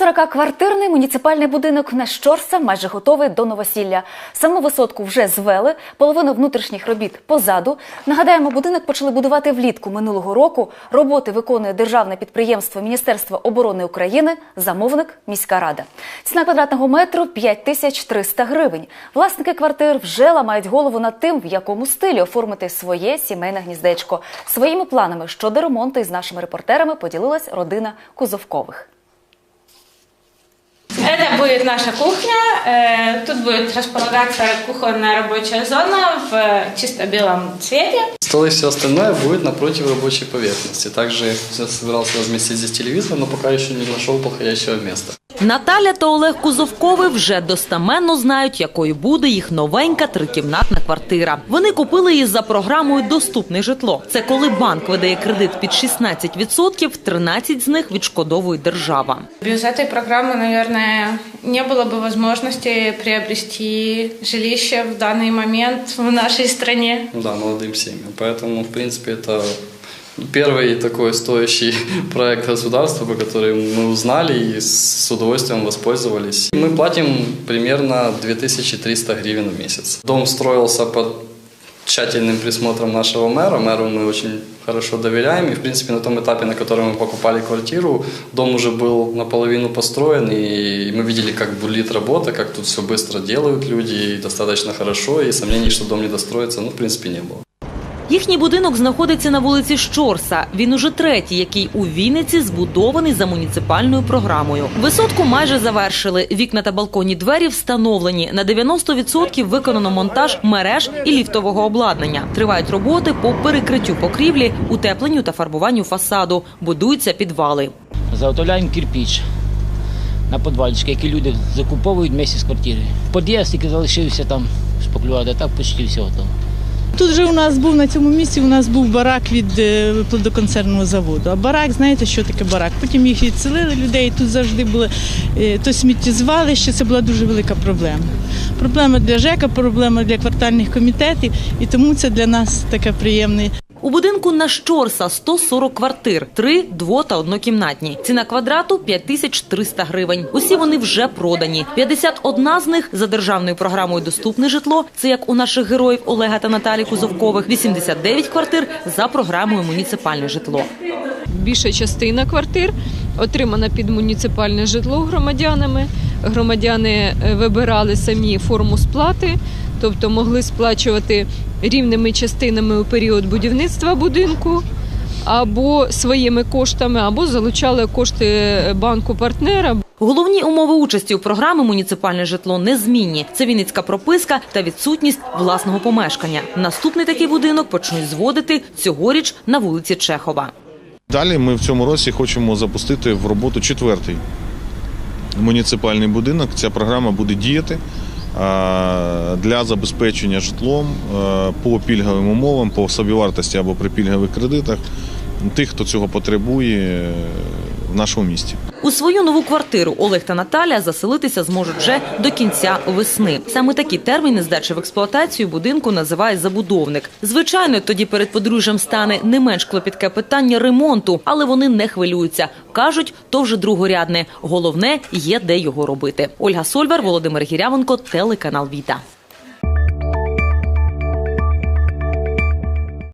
140-квартирний муніципальний будинок на Щорса майже готовий до новосілля. Саму висотку вже звели, половину внутрішніх робіт позаду. Нагадаємо, будинок почали будувати влітку минулого року. Роботи виконує державне підприємство Міністерства оборони України, замовник міська рада. Ціна квадратного метру 5300 гривень. Власники квартир вже ламають голову над тим, в якому стилі оформити своє сімейне гніздечко. Своїми планами щодо ремонту із нашими репортерами поділилась родина Кузовкових. Это будет наша кухня. Э, Тут будет располагаться кухонная рабочая зона в чисто белом цвете. Стол и все остальное будет напротив рабочей поверхности. Также я собирался разместить здесь телевизор, но пока еще не нашел подходящего места. Наталя та Олег Кузовкови вже достаменно знають, якою буде їх новенька трикімнатна квартира. Вони купили її за програмою Доступне житло. Це коли банк видає кредит під 16%, 13 з них відшкодовує держава. Без этой программы, наверное, не было бы возможности приобрести жилище в данный момент в нашей стране. Да, молодым семьям. Поэтому, в принципе, это первый такой стоящий проект государства, по которому мы узнали и с удовольствием воспользовались. Мы платим примерно 2300 гривен в месяц. Дом строился под тщательным присмотром нашего мэра. Мэру мы очень хорошо доверяем. И, в принципе, на том этапе, на котором мы покупали квартиру, дом уже был наполовину построен. И мы видели, как бурлит работа, как тут все быстро делают люди, и достаточно хорошо. И сомнений, что дом не достроится, ну, в принципе, не было. Їхній будинок знаходиться на вулиці Щорса. Він уже третій, який у Вінниці збудований за муніципальною програмою. Висотку майже завершили. Вікна та балконні двері встановлені. На 90% виконано монтаж мереж і ліфтового обладнання. Тривають роботи по перекриттю покрівлі, утепленню та фарбуванню фасаду. Будуються підвали. Заготовляємо кирпіч на подвальчики, які люди закуповують вместе з квартири. Під'їзд тільки залишився там шпаклювати, так почти все готово. Тут же у нас був на цьому місці. У нас був барак від е, плодоконцерного заводу. А барак, знаєте, що таке барак? Потім їх відселили людей. Тут завжди були е, то сміттєзвалище. Це була дуже велика проблема. Проблема для ЖЕКа, проблема для квартальних комітетів, і тому це для нас таке приємне. У будинку на Щорса 140 квартир, три дво- та однокімнатні. Ціна квадрату 5300 гривень. Усі вони вже продані. 51 з них за державною програмою «Доступне житло». Це як у наших героїв Олега та Наталі Кузовкових. 89 квартир за програмою «Муніципальне житло». більша частина квартир отримана під муніципальне житло громадянами. Громадяни е, вибирали самі форму сплати, тобто могли сплачувати рівними частинами у період будівництва будинку. Або своїми коштами, або залучали кошти банку партнера. Головні умови участі у програмі «Муніципальне житло» незмінні. Це вінницька прописка та відсутність власного помешкання. Наступний такий будинок почнуть зводити цьогоріч на вулиці Чехова. Далі ми в цьому році хочемо запустити в роботу четвертий муніципальний будинок. Ця програма буде діяти для забезпечення житлом по пільговим умовам, по собівартості або при пільгових кредитах тих, хто цього потребує в нашому місті. У свою нову квартиру Олег та Наталя заселитися зможуть вже до кінця весни. Саме такі терміни здачі в експлуатацію будинку називає забудовник. Звичайно, тоді перед подружжям стане не менш клопітке питання ремонту, але вони не хвилюються. кажуть, то вже другорядне. Головне є де його робити. Ольга Сольвер, Володимир Гірявенко, телеканал Віта.